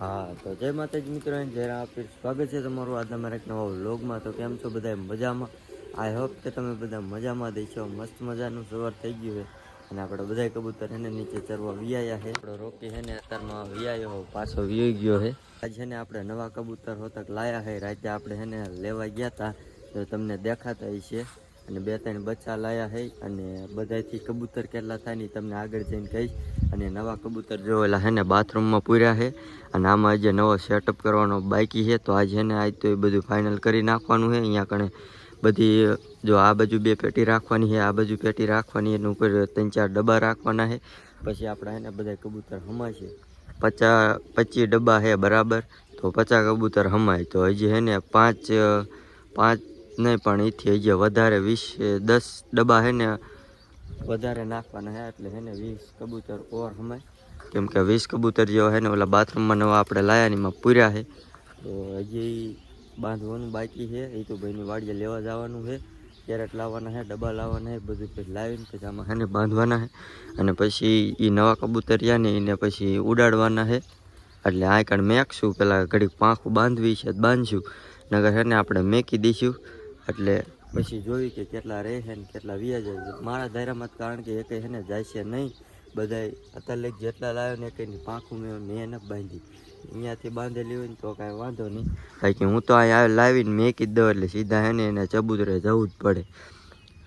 હા, તો જય માતાજી મિત્રો જય રાપીર સ્વાગત છે તમારું આજના મારા એક નવા વ્લોગમાં. તો કેમ છો બધા મજામાં? આઈ હોપ કે તમે બધા મજામાં દેશો મસ્ત મજાનું સવાર થઈ ગયું છે. અને આપણે બધા કબૂતર એને નીચે ચરવા વિયાયા છે. આપણો રોકી છે ને અત્યારમાં વિયાયો પાછો વિયાઈ ગયો છે. આજ ને આપણે નવા કબૂતર હોતક લાયા છે. રાતે આપણે એને લેવા ગયા હતા તો તમને દેખાતા છે અને બે ત્રણ બચ્ચા લાયા છે અને બધાથી કબૂતર કેટલા થાય ને તમને આગળ જઈને કહીશ. અને નવા કબૂતર જો એલા છે ને બાથરૂમમાં પૂર્યા છે અને આમાં આજે નવો સેટઅપ કરવાનો બાકી છે તો આજ ને આજ તો એ બધું ફાઇનલ કરી નાખવાનું છે અહીંયા કણે બધી, જો આ બાજુ બે પેટી રાખવાની છે આ બાજુ પેટી રાખવાની, એની ઉપર ત્રણ ચાર ડબ્બા રાખવાના છે પછી આપણે એને બધા કબૂતર હમાશે. પચાસ પચીસ ડબ્બા છે બરાબર. તો પચાસ કબૂતર હમાય. તો હજી છે ને પાંચ પાંચ નહીં, પણ એથી હજી વધારે વીસ દસ ડબ્બા હે ને, વધારે નાખવાના હે, એટલે હે ને વીસ કબૂતર ઓર હમાય કેમ કે વીસ કબૂતર જેવા હે ને, ઓલા બાથરૂમમાં નવા આપણે લાયા એમાં પૂર્યા છે તો હજી બાંધવાનું બાકી છે એ તો ભાઈની વાડીએ લેવા જવાનું છે કેરેટ લાવવાના છે ડબ્બા લાવવાના છે બધું પછી લાવીને પછી આમાં હેને બાંધવાના છે અને પછી એ નવા કબૂતરિયા ને, એને પછી ઉડાડવાના છે એટલે આ કણ મેકશું, પેલા ઘડીક પાંખું બાંધવી છે, બાંધશું. નગર છે ને, આપણે મેકી દઈશું. એટલે પછી જોયું કે કેટલા રહે છે ને કેટલા વ્યાજ મારા તો કારણ કે એક છે ને જાય છે નહીં. બધાય અત્યારે લઈ જેટલા લાવ્યો ને કંઈ પાંખું મેં મેં ન બાંધી. અહીંયાથી બાંધેલી હોય ને તો કાંઈ વાંધો નહીં. કારણ કે હું તો અહીંયા લાવીને મેં કીધ દઉં એટલે સીધા હે ને એને ચબૂતરે જવું જ પડે.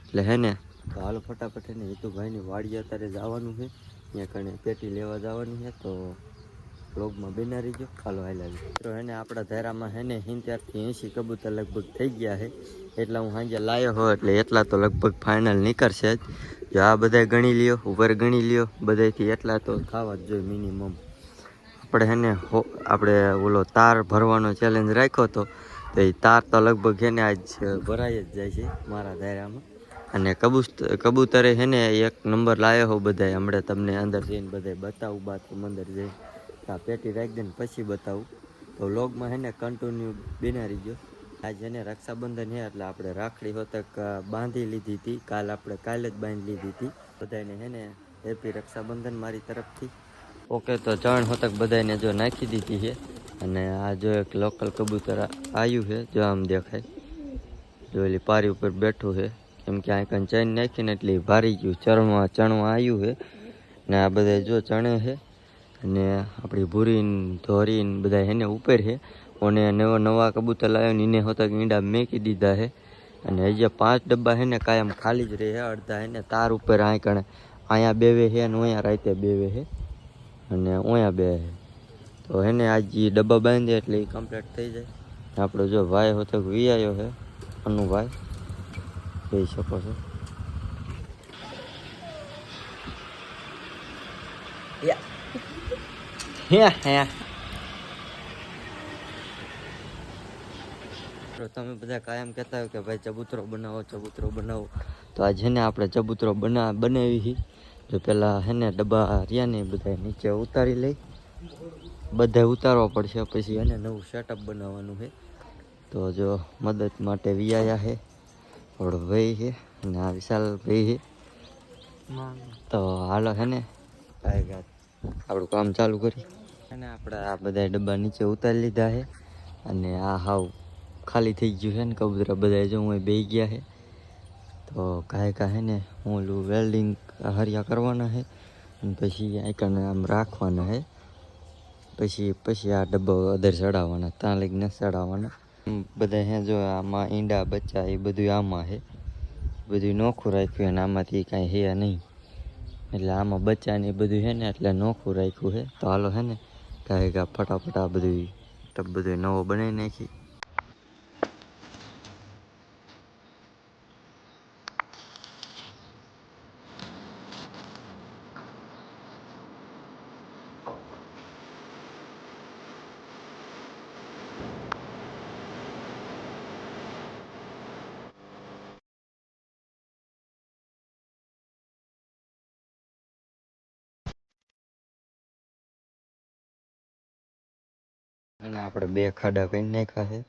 એટલે હે ને તો હાલો ફટાફટ હે ને હિતુભાઈની વાડી અત્યારે જવાનું છે. ત્યાં કણે પેટી લેવા જવાની છે તો બ્લોગમાં બેના રહીજો. ચાલો હાલ આવી. મિત્રો એને આપણા ધેરામાં હે ને સિત્તેરથી એંસી કબૂતર લગભગ થઈ ગયા છે. એટલા હું સાંજે લાવ્યો હોય એટલે એટલા તો લગભગ ફાઇનલ નીકળશે જ. જો આ બધા ગણી લ્યો, ઉપર ગણી લ્યો બધાથી એટલા તો ખાવા જ જોઈએ મિનિમમ આપણે હેને, હો, આપણે ઓલો તાર ભરવાનો ચેલેન્જ રાખ્યો હતો તો એ તાર તો લગભગ હે ને આજ ભરાઈ જ જાય છે મારા દાયરામાં અને કબૂત કબૂતરે હે ને એક નંબર લાવ્યો હો બધાય. હમણાં તમને અંદર જઈને બધાય બતાવું, બાથરૂમ અંદર જઈને. આ પેટી રાખી દઈને પછી બતાવું. તો લોગમાં હેને કન્ટિન્યુ બિના ગયો આજે એને રક્ષાબંધન હે એટલે આપણે રાખડી હોતક બાંધી લીધી હતી કાલ આપણે કાલે જ બાંધી લીધી હતી બધાને હેને હેપી રક્ષાબંધન મારી તરફથી. ઓકે, તો ચણ હોતક બધાને જો નાખી દીધી છે અને આ જો એક લોકલ કબૂતર આવ્યું છે જો આમ દેખાય. જો એલી પારી ઉપર બેઠું છે કેમ કે આ કંઈ ચણ નાખીને એટલે ભારી ગયું. ચણવા ચણવા આવ્યું છે ને આ બધા જો ચણે છે અને આપણી ભૂરીન, ધોરીન બધા એને ઉપર છે અને નવા નવા કબૂતર લાવ્યો ને એને હોતા ઈંડા મેકી દીધા છે અને હજી પાંચ ડબ્બા છે ને કાયમ ખાલી જ રહે અડધા એને તાર ઉપર આય કણે અહીંયા બેવે છે અને અહીંયા રાતે બેવે છે અને અહીંયા બે તો એને આજ એ ડબ્બા બાંધે એટલે એ કમ્પ્લીટ થઈ જાય. આપણો જો ભાઈ હોતો વિયાયો છે અનુભાઈ, જોઈ શકો છો. તો તમે બધા કાયમ કહેતા હોય કે ભાઈ ચબૂતરો બનાવો ચબૂતરો બનાવો. તો આ છે ને આપણે ચબૂતરો બના બનાવી છે જો પેલા હે ને ડબ્બા રહ્યા ને એ બધા નીચે ઉતારી લઈ બધા ઉતારવા પડશે પછી એને નવું સેટઅપ બનાવવાનું છે. તો જો મદદ માટે વિયાયા છે આપણો ભાઈ છે અને આ વિશાલ ભાઈ છે. તો હાલો હે ને આપણું કામ ચાલુ કરી. અને આપણે આ બધા ડબ્બા નીચે ઉતારી લીધા છે. અને આ હાવ ખાલી થઈ ગયું છે ને કબૂતરા બધા જો હું બે ગયા છે. તો કાંઈ કાંઈ ને હું ઓલું વેલ્ડિંગ હરિયા કરવાના છે અને પછી આઈકન આમ રાખવાના છે. પછી પછી આ ડબ્બો અદર ચડાવવાના, ત્યાં લઈને ચડાવવાના. બધા હે જો આમાં ઈંડા, બચ્ચા એ બધું આમાં છે. બધું નોખું રાખ્યું અને આમાંથી કાંઈ હે નહીં. એટલે આમાં બચ્ચાને એ બધું છે ને એટલે નોખું રાખ્યું છે. તો હાલો હે ને કાંઈ ફટાફટ આ બધું ટબ બધું નવો બનાવી નાખી. અને આપણે બે ખાડા કરી નાખ્યા છે.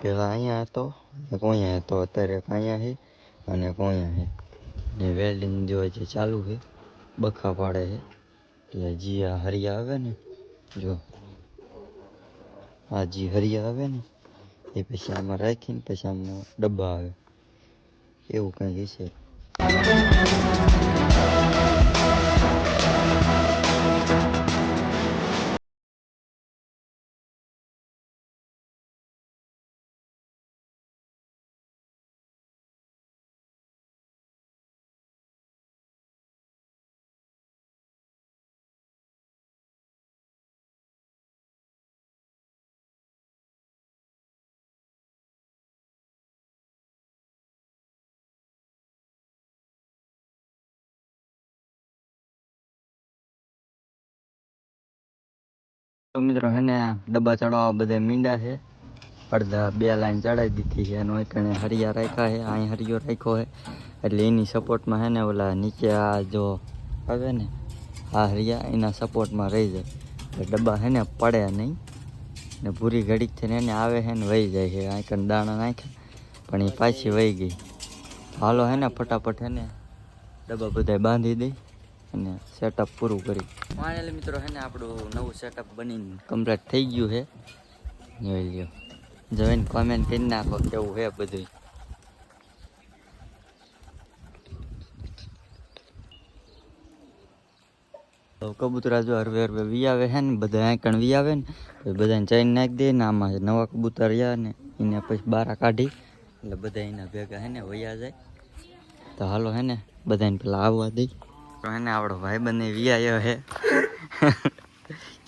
પેલા અહીંયા હતો એક અહીંયા હતો. અત્યારે એક અહીંયા છે અને એક અહીંયા છે. ને વેલ્ડિંગ જો જે ચાલુ છે. બખા પાડે છે. એટલે જી આ હરિયા આવે ને, જો. આ જી હરિયા આવે ને, એ પછી આમાં રાખીને પછી આમાં ડબ્બા આવે. એવું કંઈક છે તો મિત્રો હે ડબ્બા ચડાવવા બધા મીંડા છે. અડધા બે લાઈન ચડાવી દીધી છે અને એકને હરિયા રાખ્યા છે અહીં હરિયો રાખ્યો છે. એટલે એની સપોર્ટમાં હેને ઓલા નીચે આ જો આવે ને, આ હરિયા એના સપોર્ટમાં રહી જાય. એટલે ડબ્બા હેને પડે નહીં. ને પૂરી ઘડીક થઈને એને આવે છે ને, વહી જાય છે. અહીં કણ દાણા નાખ્યા, પણ એ પાછી વહી ગઈ. હાલો હે ને, ફટાફટ હે ને, ડબ્બા બધા બાંધી દઈ. અને સેટઅપ પૂરું કરી. ફાઇનલી મિત્રો હે ને આપણું નવું સેટઅપ બનીને કમ્પ્લીટ થઈ ગયું છે. જોઈ લ્યો. જોઈને કોમેન્ટ કરી નાખો કેવું છે બધું કબૂતરા જો હરવે હરવે વી આવે છે ને, બધા આંકણ વી આવે ને પછી બધાને ચાઈને નાખી દે ને આમાં નવા કબૂતર રહ્યા ને, એને પછી બારા કાઢી. એટલે બધા એના ભેગા હે ને વયા જાય. તો હાલો હે ને, બધાને પેલા આવવા દઈ તો હે આપણો ભાઈ બંને વિયાયો હે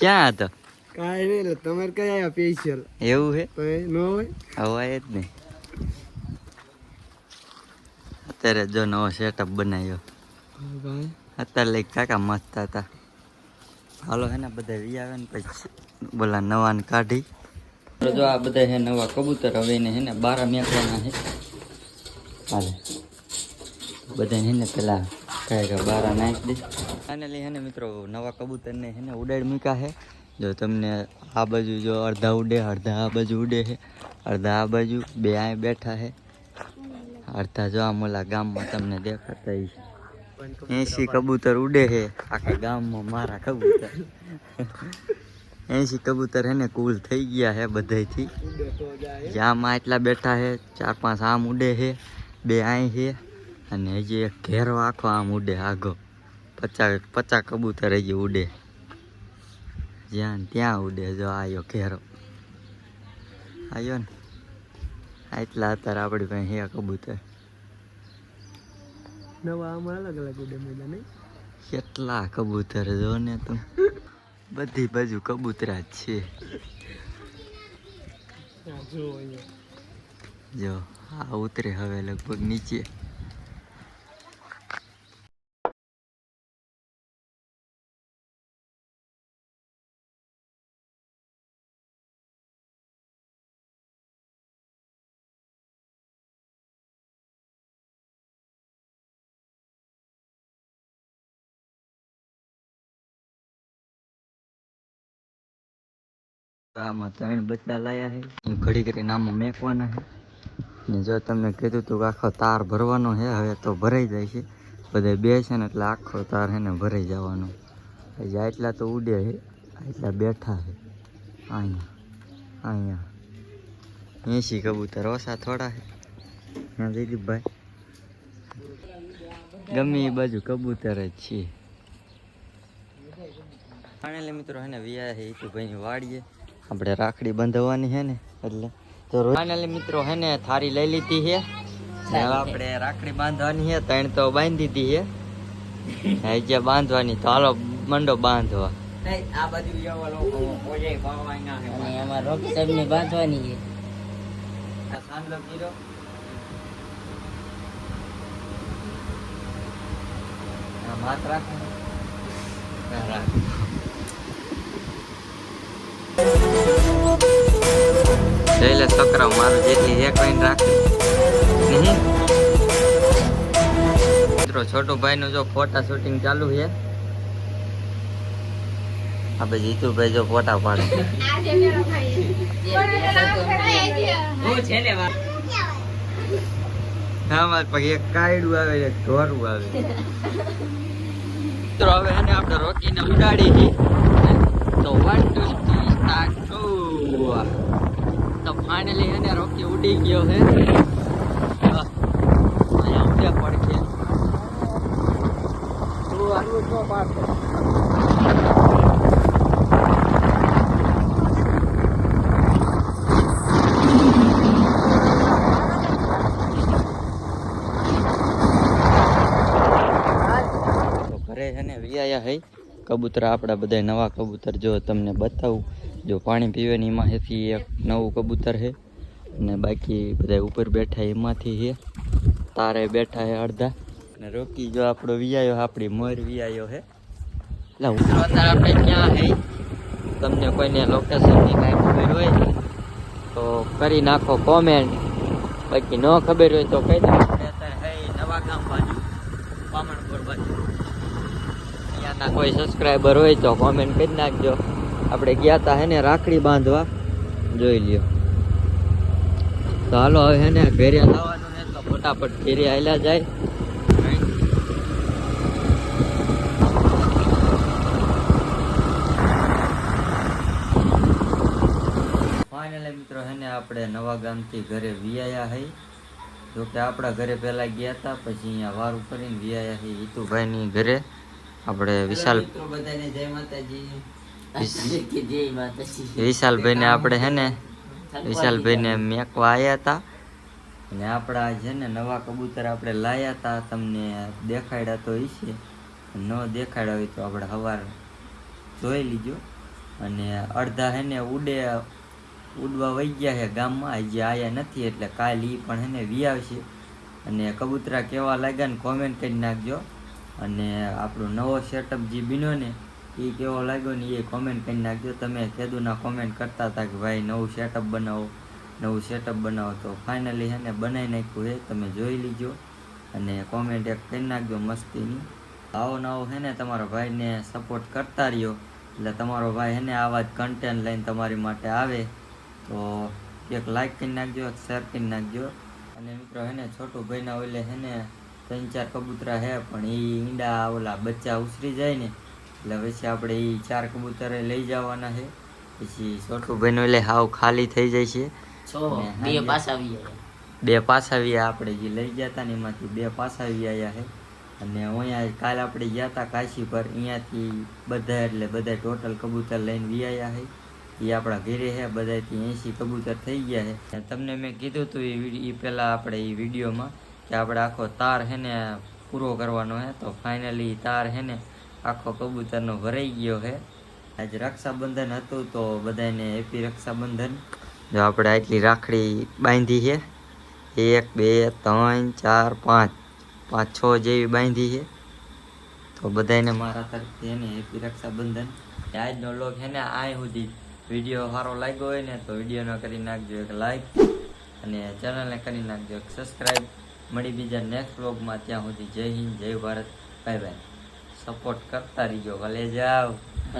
ક્યાં હતો? કાંઈ નહીં તમારે કઈ આવ્યા સ્પેશિયલ એવું હે ન હોય? હવાય જ નહીં. અત્યારે જો નવો સેટઅપ બનાવ્યો. ભાઈ. અત્યારે લઈ કાકા મસ્ત હતા. હાલો હે ને બધા વી આવે ને પછી બોલા નવા ને કાઢી જો આ બધા હે નવા કબૂતર હવે એને હે ને બારા મેકવાના છે. હાલે. બધાને હે ને પેલા કાંઈ બારા નાખી દે. ફાઇનલી હે મિત્રો, નવા કબૂતરને હે ઉડાડ મૂક્યા છે જો તમને આ બાજુ જો અડધા ઉડે, અડધા આ બાજુ ઉડે છે અડધા આ બાજુ, બે આ બેઠા છે અડધા જો આમ ગામમાં તમને દેખાતા ઈ એસી કબૂતર ઉડે છે આખા ગામમાં મારા કબૂતર. એસી કબૂતર હે ને કુલ થઈ ગયા છે બધાયથી. જામાં એટલા બેઠા છે ચાર પાંચ આમ ઉડે છે બે આય છે અને હજી એક ઘેરો આખો આમ ઉડે આગો. પચાસ પચાસ કબૂતર હજી ઉડે. જ્યાં ત્યાં ઉડે જો આયો ઘેરો. આયો ને. એટલા અત્યારે આપણી પાસે હે કબૂતર. નવા આમાં અલગ અલગ ઉડે મજા નહીં કેટલા કબૂતર જો ને તું. બધી બાજુ કબૂતરા છે. જો આ ઉતરે હવે લગભગ નીચે. આમાં ત્રણ બચ્ચા લાયા છે. હું ઘડી કરીને આમાં મેકવાના છે. ને જો તમને કીધું તું કે આખો તાર ભરવાનો છે, હવે તો ભરાઈ જાય છે. બધા બે છે ને એટલે આખો તાર છે ને ભરાઈ જવાનો. હજી આટલા તો ઉડે છે, આટલા બેઠા છે. અહીંયા અહીંયા. એસી કબૂતર, ઓછા થોડા છે. હા, દિલીપભાઈ. ગમે એ બાજુ કબૂતર જ છે. ફાઇનલી મિત્રો, હે ને વ્યા છે તો ભાઈની વાડીએ. આપણે રાખડી બાંધવાની છે ને એટલે તો ફાઇનલી મિત્રો હે ને થારી લઈ લીધી છે હવે આપણે રાખડી બાંધવાની છે ત્રણ તો બાંધી દીધી છે હજી બાંધવાની તો હાલો મંડો બાંધવા. અને એમાં રોક સાહેબને બાંધવાની છે આ માથ રાખ. જઈ લે છોકરાઓ મારું જેટલી એક વાઈન રાખી. મિત્રો, છોટુ ભાઈ નું જો ફોટા શૂટિંગ ચાલુ છે. આપણે જીતુભાઈ જો ફોટા પાડે. હા પછી એક કાયડું આવે, એક ઢોરું આવે. મિત્રો, હવે આપણે રોકીને ઉડાડી તો one two three start finally એને રોકી ઉડી ગયો છે તું ઘરે છે ને વિયાયા હઈ કબૂતર આપણા બધા નવા કબૂતર જો તમને બતાવું. જો પાણી પીવાની હેથી એક નવું કબૂતર છે અને બાકી બધા ઉપર બેઠા એમાંથી છે. તારે બેઠા છે અડધા. અને રોકી જો આપણો વિયાયો આપણી મોર વિયાયો છે. એટલે મિત્રો અત્યારે આપણે ક્યાં છે તમને કોઈને લોકેશનની કાંઈ ખબર હોય? તો કરી નાખો કોમેન્ટ બાકી ન ખબર હોય તો કહી દો. આપણે અત્યારે નવા ગામ બાજુ પામણપુર બાજુ. અહીંયાના કોઈ સબસ્ક્રાઈબર હોય તો કોમેન્ટ કરી નાખજો. આપણે ગયા હતા હે રાખડી બાંધવા. જોઈ લ્યો. તો હાલો હવે હે ને ઘરે આવવાનું ને તો ફટાફટ ઘરે આયલા જાય. ફાઇનલી મિત્રો હે ને આપણે નવા ગામથી ઘરે વિયાયા હઈ જો કે આપણા ઘરે પહેલા ગયા હતા પછી અહીંયા વારું કરીને વિયાયા હઈ હિતુભાઈની ઘરે. આપણે વિશાલ બધાને માતાજી કે જય માતાજી. વિશાલભાઈને આપણે હે ને વિશાલભાઈને મેકવા આવ્યા હતા. અને આપણા છે ને નવા કબૂતર આપણે લાયા હતા તમને દેખાડ્યા તો છે. ન દેખાડ્યા હોય તો આપણે સવાર જોઈ લીજો. અને અડધા હે ને ઉડે ઉડવા વહી ગયા છે ગામમાં હજી આયા નથી એટલે કાલ ઈ પણ હે ને વી આવશે. અને કબૂતરા કેવા લાગ્યા ને કોમેન્ટ કરી નાખજો. અને આપણો નવો સેટઅપ જે બીનો ને એ કેવો લાગ્યો ને એ કોમેન્ટ કરી નાખજો. તમે ખેદુના કોમેન્ટ કરતા હતા કે ભાઈ નવું સેટઅપ બનાવો, નવું સેટઅપ બનાવો. તો ફાઇનલી હેને બનાવી નાખ્યું એ તમે જોઈ લીજો અને કોમેન્ટ એક કરી નાખજો મસ્તીની. આવો નવો હે ને તમારો ભાઈને સપોર્ટ કરતા રહ્યો. એટલે તમારો ભાઈ હેને આવા જ કન્ટેન્ટ લઈને તમારી માટે આવે. તો એક લાઈક કરી નાખજો, એક શેર કરી નાખજો. અને મિત્રો હેને છોટું ભાઈના ઓલે હેને ત્રણ ચાર કબૂતરા હે, પણ એ ઈંડા ઓલા બચ્ચા ઉછરી જાય ને એટલે પછી આપણે એ ચાર કબૂતર લઈ જવાના છે. પછી છોટું ભાઈનું એટલે હાવ ખાલી થઈ જાય છે. બે પાછા આવી ગયા. બે પાછા આવ્યા આપણે જે લઈ ગયા હતા ને એમાંથી બે પાછા આવી આવ્યા છે. અને અહીંયા કાલ આપણે ગયા હતા કાશી પર અહીંયાથી બધા એટલે બધા ટોટલ કબૂતર લઈને વી આવ્યા છે. એ આપણા ઘેરે છે બધાથી એસી કબૂતર થઈ ગયા છે. તમને મેં કીધું હતું એ પહેલાં આપણે એ વિડીયોમાં કે આપણે આખો તાર છે ને પૂરો કરવાનો છે. તો ફાઇનલી તાર છે ને આખો કબૂતરનો ભરાઈ ગયો છે. આજે રક્ષાબંધન હતું તો બધાને હેપી રક્ષાબંધન. જો આપણે આટલી રાખડી બાંધી છે. એક, બે, ત્રણ, ચાર, પાંચ પાંચ, છ જેવી બાંધી છે. તો બધાને મારા તરફથી એને હેપી રક્ષાબંધન. આજનો લોક છે ને આ સુધી વીડિયો સારો લાગ્યો હોય ને તો વિડીયોનો કરી નાખજો એક લાઈક અને ચેનલને કરી નાખજો એક સબસ્ક્રાઈબ મળી બીજા નેક્સ્ટ વ્લોગમાં ત્યાં સુધી જય હિન્દ, જય ભારત. બાય બાય સપોર્ટ કરતા રહીજો ભલે જાઓ.